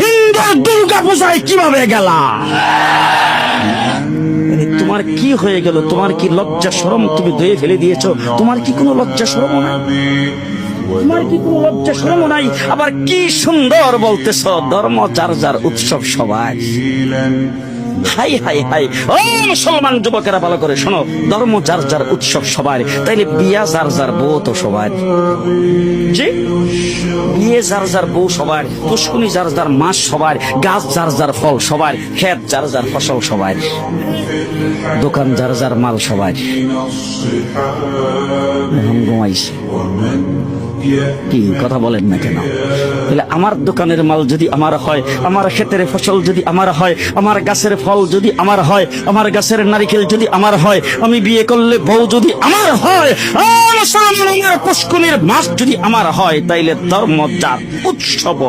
হিন্দুর দুর্গা পূজায় কীভাবে গেলা? তোমার কি হয়ে গেল? তোমার কি লজ্জা সরম তুমি ধুয়ে ফেলে দিয়েছ? তোমার কি কোনো লজ্জা সরম নাই? তোমার কি কোনো লজ্জা শরম নাই? আবার কি সুন্দর বলতেছ, ধর্ম যার যার উৎসব সবাই। High high high. ও মুসলমান যুবকেরা, ভালো করে শোনো। ধর্ম যার যার উৎসব সবার, তাইলে বিয়া যার যার বউ তো সবার। জি? বিয়ে যার যার বউ সবার, পুষ্কুনি যার যার মাস সবার, গাছ যার যার ফল সবার, ক্ষেত যার যার ফসল সবার, দোকান যার যার মাল সবার। ঘুমাইছে কি কথা বলেন না কেন? তাহলে আমার দোকানের মাল যদি আমার হয়, আমার ক্ষেতের ফসল যদি আমার হয়, আমার গাছের ফল যদি আমার হয়, আমার গাছের নারিকেল যদি আমার হয়, আমি বিয়ে করলে বউ যদি আমার হয় মাস যদি আমার হয়, তাইলে ধর্ম যার উৎসব